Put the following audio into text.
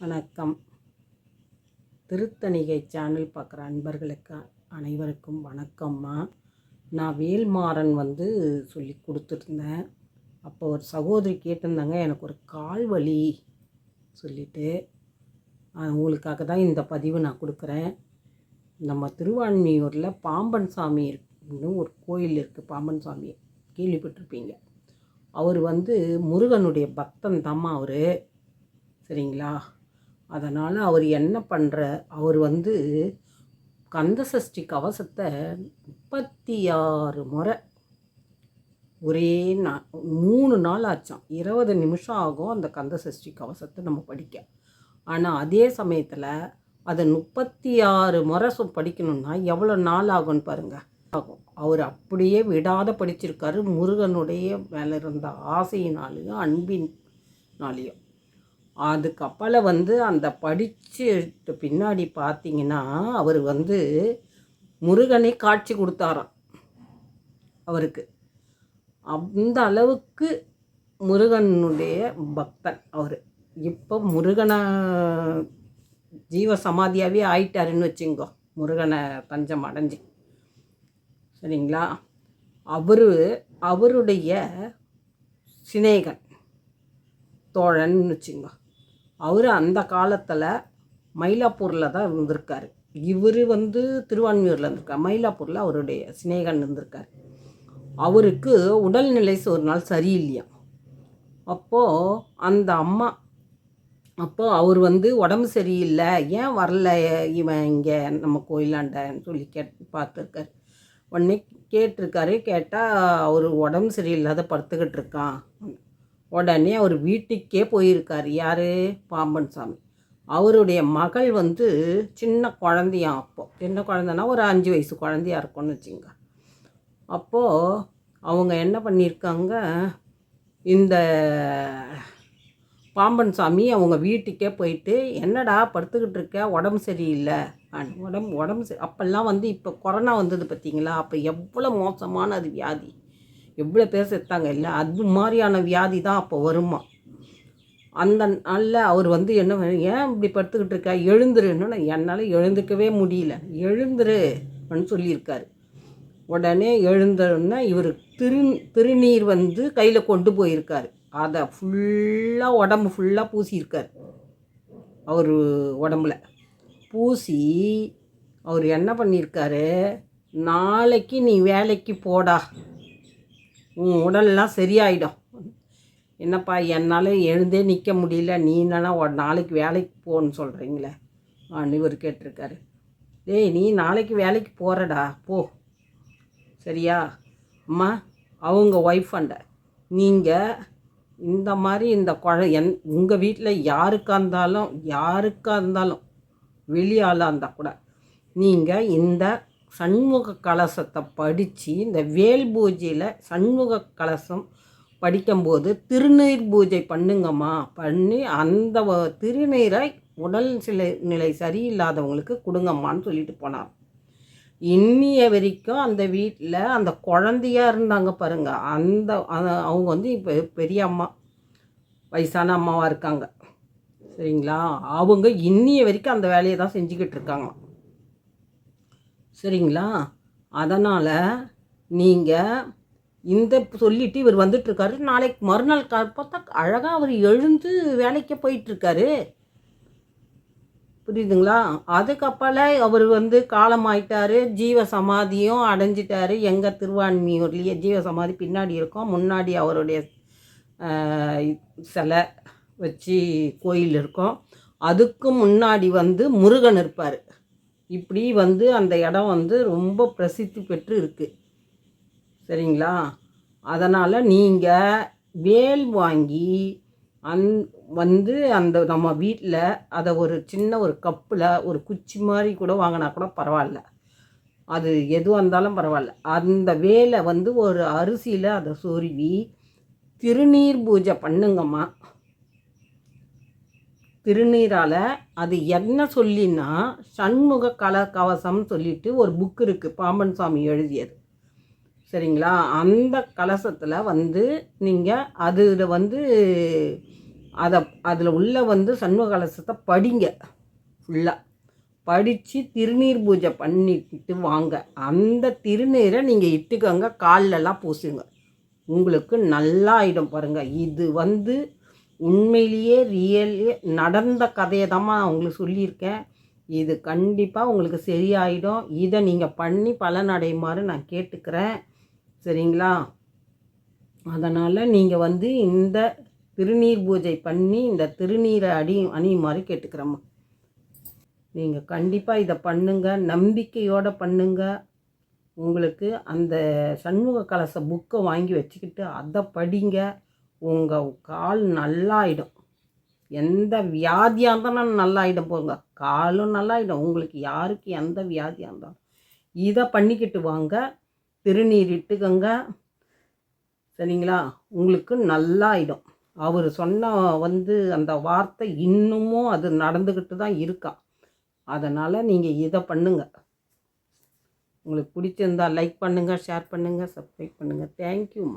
வணக்கம். திருத்தணிகை சேனல் பார்க்குற அன்பர்களுக்கு அனைவருக்கும் வணக்கம்மா. நான் வேல்மாறன் வந்து சொல்லி கொடுத்துருந்தேன். அப்போ ஒரு சகோதரி கேட்டிருந்தாங்க எனக்கு ஒரு கால் வலி சொல்லிட்டு உங்களுக்காக தான் இந்த பதிவு நான் கொடுக்குறேன். நம்ம திருவான்மியூரில் பாம்பன் சாமி இருக்குன்னு ஒரு கோயில் இருக்குது பாம்பன் சாமி கேள்விப்பட்டிருப்பீங்க. அவர் வந்து முருகனுடைய பக்தன் தாம்மா அவர். சரிங்களா? அதனால் அவர் என்ன பண்ணுற அவர் வந்து கந்தசஷ்டி கவசத்தை முப்பத்தி ஆறு முறை ஒரே நா மூணு நாள் ஆச்சாம். இருபது நிமிஷம் ஆகும் அந்த கந்தசஷ்டி கவசத்தை நம்ம படிக்க. ஆனால் அதே சமயத்தில் அதை முப்பத்தி ஆறு முறை படிக்கணும்னா எவ்வளோ நாள் ஆகும்னு பாருங்கள் ஆகும் அவர் அப்படியே விடாத படிச்சிருக்காரு. முருகனுடைய மேலே இருந்த ஆசையினாலேயும் அன்பினாலேயும். அதுக்கப்பால் வந்து அந்த படிச்சுட்டு பின்னாடி பார்த்தீங்கன்னா அவர் வந்து முருகனை காட்சி கொடுத்தாராம் அவருக்கு. அந்த அளவுக்கு முருகனுடைய பக்தன் அவர். இப்போ முருகனை ஜீவ சமாதியாகவே ஆயிட்டாருன்னு வச்சுங்கோ முருகனை தஞ்சம் அடைஞ்சு. சரிங்களா? அவர் அவருடைய சிநேகன் தோழன்னு வச்சுங்க. அவர் அந்த காலத்தில் மயிலாப்பூரில் தான் இருந்திருக்கார். இவர் வந்து திருவான்மியூரில் இருந்திருக்கார். மயிலாப்பூரில் அவருடைய சிநேகன் இருந்திருக்கார். அவருக்கு உடல்நிலை ஒரு நாள் சரியில்லையா? அப்போது அந்த அம்மா அப்போ அவர் வந்து உடம்பு சரியில்லை. ஏன் வரல? இவன் இங்கே நம்ம கோயிலாண்டன்னு சொல்லி கேட் பார்த்துருக்காரு. உடனே கேட்டிருக்காரு. கேட்டால் அவர் உடம்பு சரியில்லாத படுத்துக்கிட்டு இருக்கான். உடனே அவர் வீட்டுக்கே போயிருக்கார். யார்? பாம்பன் சாமி அவருடைய மகள் வந்து சின்ன குழந்தையாம் அப்போ. சின்ன குழந்தைனா ஒரு அஞ்சு வயசு குழந்தையா இருக்கும்னு வச்சுங்க. அப்போது அவங்க என்ன பண்ணியிருக்காங்க இந்த பாம்பன் சாமி அவங்க வீட்டுக்கே போயிட்டு என்னடா படுத்துக்கிட்டு இருக்க? உடம்பு சரியில்லை. உடம்பு உடம்பு சரி அப்போல்லாம் வந்து இப்போ கொரோனா வந்தது பார்த்தீங்களா அப்போ எவ்வளோ மோசமான அது வியாதி. எவ்வளோ பேர் செத்தாங்க? இல்லை அது மாதிரியான வியாதி தான் அப்போ வருமா? அந்த நாளில் அவர் வந்து என்ன ஏன் இப்படி படுத்துக்கிட்டு இருக்கா? எழுந்துருன்னு என்னால் எழுந்துக்கவே முடியல. எழுந்துரு அப்படின்னு சொல்லியிருக்காரு. உடனே எழுந்தோடனே இவர் திரு திருநீர் வந்து கையில் கொண்டு போயிருக்காரு. அதை ஃபுல்லாக உடம்பு ஃபுல்லாக பூசியிருக்கார் அவர் உடம்புல. பூசி அவர் என்ன பண்ணியிருக்காரு? நாளைக்கு நீ வேலைக்கு போடா. உன் உடல்லாம் சரியாயிடும். என்னப்பா என்னால் எழுந்தே நிற்க முடியல. நீ என்னன்னா ஒரு நாளைக்கு வேலைக்கு போன்னு சொல்கிறீங்களே ஆன்னு இவர் கேட்டிருக்காரு. டேய் நீ நாளைக்கு வேலைக்கு போகிறடா போ. சரியா? அம்மா அவங்க ஒய்ஃப் அண்ட. நீங்கள் இந்த மாதிரி இந்த குழ என் உங்கள் வீட்டில் யாருக்காக இருந்தாலும் யாருக்காக இருந்தாலும் வெளியாளாக இருந்தால் கூட நீங்கள் இந்த சண்முக கலசத்தை படித்து இந்த வேல் பூஜையில் சண்முக கலசம் படிக்கும்போது திருநீர் பூஜை பண்ணுங்கம்மா பண்ணி அந்த திருநீரை உடல் சில நிலை சரியில்லாதவங்களுக்கு கொடுங்கம்மான்னு சொல்லிட்டு போனார். இன்னிய வரைக்கும் அந்த வீட்டில் அந்த குழந்தையா இருந்தாங்க பாருங்க. அந்த அவங்க வந்து இப்போ பெரிய அம்மா வயசான அம்மாவாக இருக்காங்க. சரிங்களா? அவங்க இன்னிய வரைக்கும் அந்த வேலையை தான் செஞ்சுக்கிட்டு இருக்காங்க. சரிங்களா? அதனால் நீங்கள் இந்த சொல்லிட்டு இவர் வந்துட்டுருக்காரு. நாளைக்கு மறுநாள் கா பார்த்தா அழகாக அவர் எழுந்து வேலைக்கு போயிட்டுருக்காரு. புரியுதுங்களா? அதுக்கப்பால அவர் வந்து காலமாயிட்டாரு. ஜீவ சமாதியும் அடைஞ்சிட்டாரு. எங்கள் திருவான்மியூர்லேயே ஜீவ சமாதி பின்னாடி இருக்கும். முன்னாடி அவருடைய சிலை வச்சு கோயில் இருக்கும். அதுக்கு முன்னாடி வந்து முருகன் இருப்பார். இப்படி வந்து அந்த இடம் வந்து ரொம்ப பிரசித்தி பெற்று இருக்குது சரிங்களா? அதனால் நீங்கள் வேல் வாங்கி அந் வந்து அந்த நம்ம வீட்டில் அதை ஒரு சின்ன ஒரு கப்பில் ஒரு குச்சி மாதிரி கூட வாங்கினா கூட பரவாயில்ல. அது எதுவாக இருந்தாலும் பரவாயில்ல. அந்த வேலை வந்து ஒரு அரிசியில் அதை சொருவி திருநீர் பூஜை பண்ணுங்கம்மா. திருநீரால் அது என்ன சொல்லினா சண்முக கல கவசம்னு சொல்லிட்டு ஒரு புக் இருக்குது பாம்பன் சாமி எழுதியது. சரிங்களா? அந்த கலசத்தில் வந்து நீங்கள் அதில் வந்து அதை அதில் உள்ள வந்து சண்முக கலசத்தை படிங்க. ஃபுல்லாக படித்து திருநீர் பூஜை பண்ணிட்டு வாங்க. அந்த திருநீரை நீங்கள் இட்டுக்கோங்க கால்லெல்லாம் பூசுங்க. உங்களுக்கு நல்லா ஆகிடும் பாருங்கள் இது வந்து உண்மையிலேயே ரியலே நடந்த கதையை தான் நான் உங்களுக்கு சொல்லியிருக்கேன். இது கண்டிப்பாக உங்களுக்கு சரியாயிடும். இதை நீங்கள் பண்ணி பலனடையுமாறு நான் கேட்டுக்கிறேன். சரிங்களா? அதனால் நீங்கள் வந்து இந்த திருநீர் பூஜை பண்ணி இந்த திருநீரை அடி அணியுமாறு கேட்டுக்கிறேம்மா. நீங்கள் கண்டிப்பாக இதை பண்ணுங்க. நம்பிக்கையோடு பண்ணுங்க. உங்களுக்கு அந்த சண்முக கலச புக்கை வாங்கி வச்சுக்கிட்டு அதை படிங்க. உங்கள் கால் நல்லாயிடும். எந்த வியாதியாக இருந்தாலும் நல்லாயிடும் போங்க. காலும் நல்லாயிடும். உங்களுக்கு யாருக்கு எந்த வியாதியாக இருந்தாலும். இதை பண்ணிக்கிட்டு வாங்க. திருநீர் இட்டுக்கங்க. சரிங்களா? உங்களுக்கு நல்லாயிடும். அவர் சொன்ன வந்து அந்த வார்த்தை இன்னமும் அது நடந்துக்கிட்டு தான் இருக்கா. அதனால் நீங்கள் இதை பண்ணுங்க. உங்களுக்கு பிடிச்சிருந்தா லைக் பண்ணுங்கள் ஷேர் பண்ணுங்கள் சப்ஸ்கிரைப் பண்ணுங்கள் தேங்க்யூம்மா